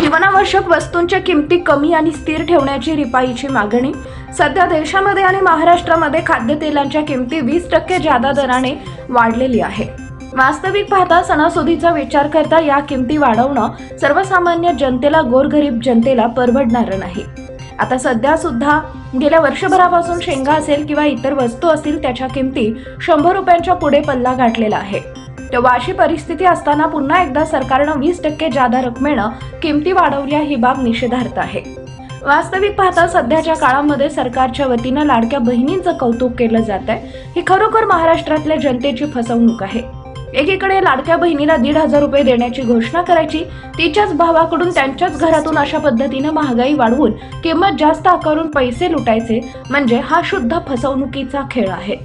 जीवनावश्यक वस्तूंच्या किमती कमी आणि स्थिर ठेवण्याची रिपाईची मागणी. सध्या देशामध्ये आणि महाराष्ट्रामध्ये खाद्यतेलांच्या किमती वीस टक्के जादा दराने वाढलेली आहे. वास्तविक पाहता सणासुदीचा विचार करता या किमती वाढवणं सर्वसामान्य जनतेला गोरगरीब जनतेला परवडणारं नाही. आता सध्या सुद्धा गेल्या वर्षभरापासून शेंगा असेल किंवा इतर वस्तू असतील त्याच्या किमती शंभर रुपयांच्या पुढे पल्ला गाठलेला आहे. तेव्हा अशी परिस्थिती असताना पुन्हा एकदा सरकारनं वीस टक्के जादा रकमेनं किमती वाढवल्या ही बाब निषेधार्थ आहे. वास्तविक पाहता सध्याच्या काळामध्ये सरकारच्या वतीनं लाडक्या बहिणींचं कौतुक केलं जात आहे ही खरोखर महाराष्ट्रातल्या जनतेची फसवणूक आहे. एकीकडे लाडक्या बहिणीला दीड हजार रुपये देण्याची घोषणा करायची तिच्याच भावाकडून त्यांच्याच घरातून अशा पद्धतीनं महागाई वाढवून किंमत जास्त आकारून पैसे लुटायचे म्हणजे हा शुद्ध फसवणुकीचा खेळ आहे.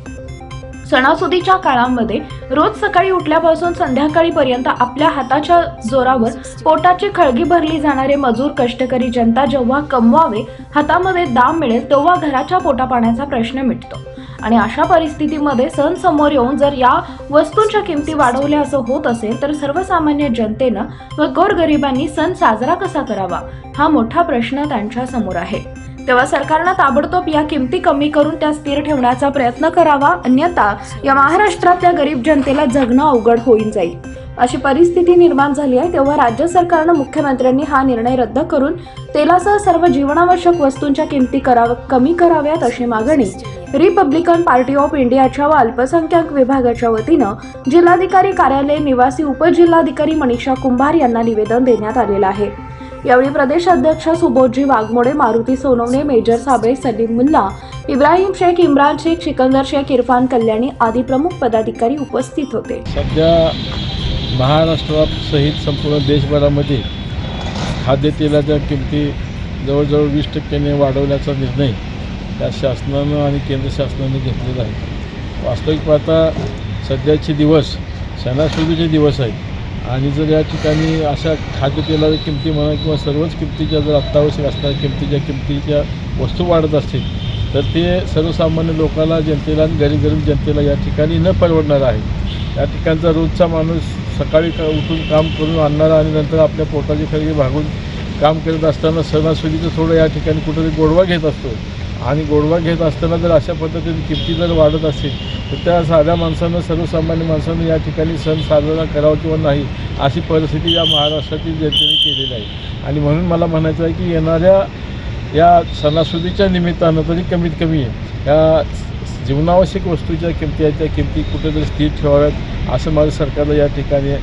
सणासुदीच्या काळामध्ये रोज सकाळी उठल्यापासून संध्याकाळीपर्यंत आपल्या हाताच्या जोरावर पोटाची खळगी भरली जाणारे मजूर कष्टकरी जनता जेव्हा कमवावे हातामध्ये दाम मिळेल तेव्हा घराच्या पोटापाण्याचा प्रश्न मिटतो. आणि अशा परिस्थितीमध्ये सण समोर येऊन जर या वस्तूंच्या किमती वाढवल्या असं होत असेल तर सर्वसामान्य जनतेनं व गोरगरिबांनी सण साजरा कसा करावा? हा मोठा प्रश्न त्यांच्यासमोर आहे. तेव्हा सरकारनं ताबडतोब या किमती कमी करून त्या स्थिर ठेवण्याचा प्रयत्न करावा. अन्यथा या महाराष्ट्रातल्या गरीब जनतेला जगणं अवघड होईल जाईल. अशी परिस्थिती निर्माण झाली आहे. तेव्हा राज्य सरकारनं मुख्यमंत्र्यांनी हा निर्णय रद्द करून तेलासह सर्व जीवनावश्यक वस्तूंच्या किमती कराव कमी कराव्यात अशी मागणी रिपब्लिकन पार्टी ऑफ इंडियाच्या व अल्पसंख्याक विभागाच्या वतीनं जिल्हाधिकारी कार्यालय निवासी उपजिल्हाधिकारी मनीषा कुंभार यांना निवेदन देण्यात आलेलं आहे. यावेळी प्रदेशाध्यक्ष सुबोधजी वाघमोडे मारुती सोनवणे मेजर साबळे सलीम मुल्ला इब्राहिम शेख इम्रान शेख सिकंदर शेख इरफान कल्याणी आदी प्रमुख पदाधिकारी उपस्थित होते. सध्या महाराष्ट्रासहित संपूर्ण देशभरामध्ये खाद्यतेलाच्या किमती जवळजवळ वीस टक्क्याने वाढवण्याचा निर्णय त्या शासनानं आणि केंद्र शासनानं घेतलेला आहे. वास्तविक पाहता सध्याचे दिवस सणासुदीचे दिवस आहेत. आणि जर या ठिकाणी अशा खाद्यतेलाच्या किमती म्हणा किंवा सर्वच किमतीच्या जर अत्यावश्यक असणाऱ्या किमतीच्या किमतीच्या वस्तू वाढत असतील तर ते सर्वसामान्य लोकांना जनतेला आणि गरीब गरीब जनतेला या ठिकाणी न परवडणार आहे. या ठिकाणचा रोजचा माणूस सकाळी का उठून काम करून आणणारा आणि नंतर आपल्या पोटाची खरेदी भागून काम करत असताना सणासुदीचं थोडं या ठिकाणी कुठेतरी गोडवा घेत असतो. आणि गोडवा घेत असताना जर अशा पद्धतीने किमती जर वाढत असेल तर त्या साध्या माणसानं सर्वसामान्य माणसानं या ठिकाणी सण साजरा करावा किंवा नाही अशी परिस्थिती या महाराष्ट्रातील जनतेने केलेली आहे. आणि म्हणून मला म्हणायचं आहे की येणाऱ्या या सणासुदीच्या निमित्तानं तरी कमीत कमी या जीवनावश्यक वस्तूच्या किमती आहेत त्या किमती कुठेतरी स्थिर ठेवाव्यात असं माझं सरकारला या ठिकाणी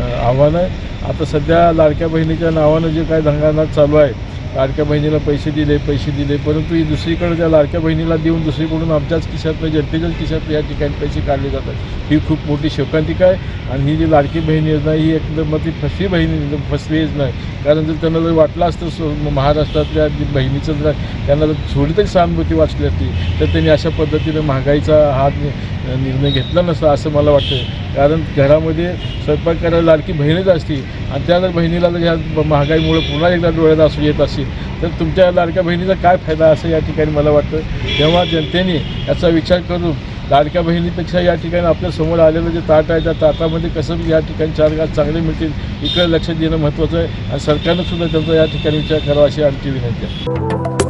आव्हान आहे. आता सध्या लाडक्या बहिणीच्या नावानं जे काय धंगानात चालू आहे लाडक्या बहिणीला पैसे दिले पैसे दिले. परंतु ही दुसरीकडे त्या लाडक्या बहिणीला देऊन दुसरीकडून आमच्याच खिशातलं म्हणजे जनतेच्याच खिशातलं या ठिकाणी पैसे काढले जातात. ही खूप मोठी शोकांतिका आहे. आणि ही जी लाडकी बहीण योजना ही एकदम ती फसवी बहीण फसवी योजना आहे. कारण जर त्यांना जर वाटलं असतं महाराष्ट्रातल्या बहिणीचं जर त्यांना जर थोडी तरी सहानुभूती वाचली असती तर त्यांनी अशा पद्धतीने महागाईचा हा निर्णय घेतला नसता असं मला वाटतं कारण घरामध्ये स्वयंपाक करायला लाडकी बहिणीच असती आणि त्या जर बहिणीला जर ह्या महागाईमुळे पुन्हा एकदा डोळ्यात असू येत असेल तर तुमच्या लाडक्या बहिणीचा काय फायदा असं या ठिकाणी मला वाटतं. तेव्हा जनतेने याचा विचार करून लाडक्या बहिणीपेक्षा या ठिकाणी आपल्यासमोर आलेलं जे ताट आहे त्या ताटामध्ये कसं या ठिकाणी चार घास चांगले मिळतील इकडे लक्ष देणं महत्त्वाचं आहे आणि सरकारनं सुद्धा त्यांचा या ठिकाणी विचार करावा अशी आमची विनंती आहे.